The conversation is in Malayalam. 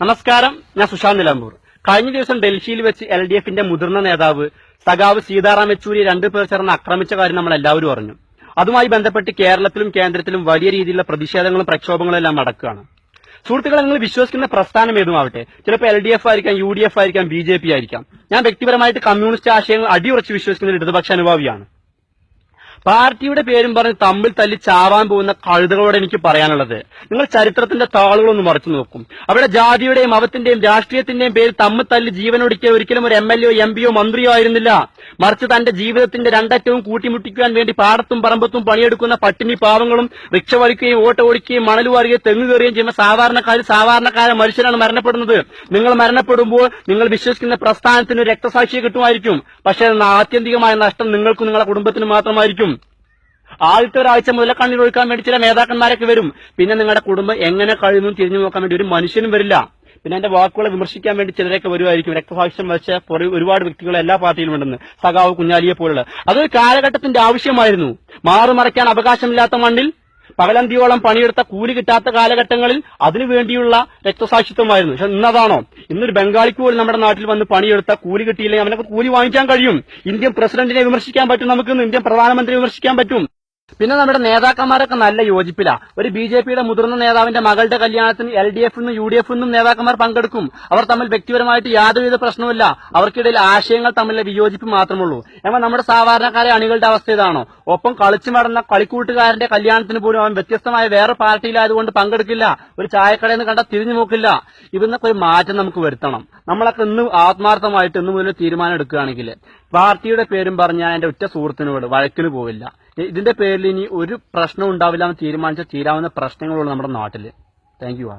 നമസ്കാരം ഞാൻ സുശാന്ത് നിലമ്പൂർ. കഴിഞ്ഞ ദിവസം ഡൽഹിയിൽ വെച്ച് എൽ ഡി എഫിന്റെ മുതിർന്ന നേതാവ് സഖാവ് സീതാറാം യെച്ചൂരി രണ്ടു പേർ ചേർന്ന് ആക്രമിച്ച കാര്യം നമ്മൾ എല്ലാവരും അറിഞ്ഞു. അതുമായി ബന്ധപ്പെട്ട് കേരളത്തിലും കേന്ദ്രത്തിലും വലിയ രീതിയിലുള്ള പ്രതിഷേധങ്ങളും പ്രക്ഷോഭങ്ങളും എല്ലാം നടക്കുകയാണ്. സുഹൃത്തുക്കളെ നിങ്ങൾ വിശ്വസിക്കുന്ന പ്രസ്ഥാനം ഏതുമാവട്ടെ? ചിലപ്പോൾ എൽ ഡി എഫ് ആയിരിക്കാം യു ഡി എഫ് ആയിരിക്കാം ബി ജെ പി ആയിരിക്കാം. ഞാൻ വ്യക്തിപരമായിട്ട് കമ്മ്യൂണിസ്റ്റ് ആശയങ്ങൾ അടിയുറച്ച് വിശ്വസിക്കുന്ന ഒരു ഇടതുപക്ഷ അനുഭാവിയാണ്. പാർട്ടിയുടെ പേരും പറഞ്ഞ് തമ്മിൽ തല്ലി ചാവാൻ പോകുന്ന കഴുതകളോട് എനിക്ക് പറയാനുള്ളത്. നിങ്ങൾ ചരിത്രത്തിന്റെ താളുകളൊന്ന് മറിച്ചു നോക്കും. അവിടെ ജാതിയുടെയും മതത്തിന്റെയും രാഷ്ട്രീയത്തിന്റെയും പേരിൽ തമ്മിൽ തല്ലി ജീവനൊടുക്കിയ ഒരിക്കലും ഒരു എം എൽ എ എം പിയോ മന്ത്രിയോ ആയിരുന്നില്ല. മറിച്ച് തന്റെ ജീവിതത്തിന്റെ രണ്ടറ്റവും കൂട്ടിമുട്ടിക്കുവാൻ വേണ്ടി പാടത്തും പറമ്പത്തും പണിയെടുക്കുന്ന പട്ടിണി പാവങ്ങളും റിക്ഷ വലിക്കുകയും ഓട്ടോ ഓടിക്കുകയും മണൽ വാരുകയും തെങ്ങ് കയറുകയും ചെയ്യുന്ന സാധാരണക്കാർ സാധാരണക്കാരൻ മനുഷ്യരാണ് മരണപ്പെടുന്നത്. നിങ്ങൾ മരണപ്പെടുമ്പോൾ നിങ്ങൾ വിശ്വസിക്കുന്ന പ്രസ്ഥാനത്തിന് രക്തസാക്ഷിയെ കിട്ടുമായിരിക്കും. പക്ഷേ ആത്യന്തികമായ നഷ്ടം നിങ്ങൾക്കും നിങ്ങളുടെ കുടുംബത്തിനും മാത്രമായിരിക്കും. ആദ്യത്തെ ഒരാഴ്ച മുതൽ കണ്ണീരൊഴുക്കാൻ വേണ്ടി ചില നേതാക്കന്മാരൊക്കെ വരും. പിന്നെ നിങ്ങളുടെ കുടുംബം എങ്ങനെ കഴിയുന്നു തിരിഞ്ഞു നോക്കാൻ വേണ്ടി ഒരു മനുഷ്യനും വരില്ല. പിന്നെ എന്റെ വാക്കുകളെ വിമർശിക്കാൻ വേണ്ടി ചിലരൊക്കെ വരുമായിരിക്കും. രക്തസാക്ഷ്യം വെച്ച ഒരുപാട് വ്യക്തികൾ എല്ലാ പാർട്ടിയിലും ഉണ്ടെന്ന്. സഖാവ് കുഞ്ഞാലിയെ പോലുള്ള. അതൊരു കാലഘട്ടത്തിന്റെ ആവശ്യമായിരുന്നു. മാറുമറയ്ക്കാൻ അവകാശമില്ലാത്ത മണ്ണിൽ പകലന്തിയോളം പണിയെടുത്ത കൂലി കിട്ടാത്ത കാലഘട്ടങ്ങളിൽ അതിനുവേണ്ടിയുള്ള രക്തസാക്ഷിത്വമായിരുന്നു. പക്ഷെ ഇന്നതാണോ? ഇന്നൊരു ബംഗാളിക്ക് പോലും നമ്മുടെ നാട്ടിൽ വന്ന് പണിയെടുത്ത കൂലി കിട്ടിയില്ലെങ്കിൽ അവനൊക്കെ കൂലി വാങ്ങിക്കാൻ കഴിയും. ഇന്ത്യൻ പ്രസിഡന്റിനെ വിമർശിക്കാൻ പറ്റും നമുക്ക് ഇന്ത്യൻ പ്രധാനമന്ത്രിയെ വിമർശിക്കാൻ പറ്റും. പിന്നെ നമ്മുടെ നേതാക്കന്മാരൊക്കെ നല്ല യോജിപ്പില്ല ഒരു ബി ജെ പിയുടെ മുതിർന്ന നേതാവിന്റെ മകളുടെ കല്യാണത്തിന് എൽ ഡി എഫ് നിന്നും യു ഡി എഫ് നിന്നും നേതാക്കന്മാർ പങ്കെടുക്കും. അവർ തമ്മിൽ വ്യക്തിപരമായിട്ട് യാതൊരുവിധ പ്രശ്നവുമില്ല. അവർക്കിടയിൽ ആശയങ്ങൾ തമ്മിലുള്ള വിയോജിപ്പ് മാത്രമുള്ളൂ. എന്നാൽ നമ്മുടെ സാധാരണക്കാരെ അണികളുടെ അവസ്ഥ ഇതാണോ? ഒപ്പം കളിച്ചു നടന്ന കളിക്കൂട്ടുകാരന്റെ കല്യാണത്തിന് പോലും അവൻ വ്യത്യസ്തമായ വേറെ പാർട്ടിയിലായതുകൊണ്ട് പങ്കെടുക്കില്ല. ഒരു ചായക്കടയിൽ നിന്ന് കണ്ടാൽ തിരിഞ്ഞു നോക്കില്ല ഇതിന്നൊക്കെ ഒരു മാറ്റം നമുക്ക് വരുത്തണം. നമ്മളൊക്കെ ഇന്ന് ആത്മാർത്ഥമായിട്ട് ഇന്ന് മുതൽ തീരുമാനം എടുക്കുകയാണെങ്കിൽ പാർട്ടിയുടെ പേരും പറഞ്ഞാൽ എന്റെ ഒറ്റ സുഹൃത്തിനോട് വഴക്കിന് പോവില്ല. ഇതിന്റെ പേരിൽ ഇനി ഒരു പ്രശ്നം ഉണ്ടാവില്ല എന്ന് തീരുമാനിച്ച തീരാവുന്ന പ്രശ്നങ്ങളുള്ളൂ നമ്മുടെ നാട്ടിൽ. Thank you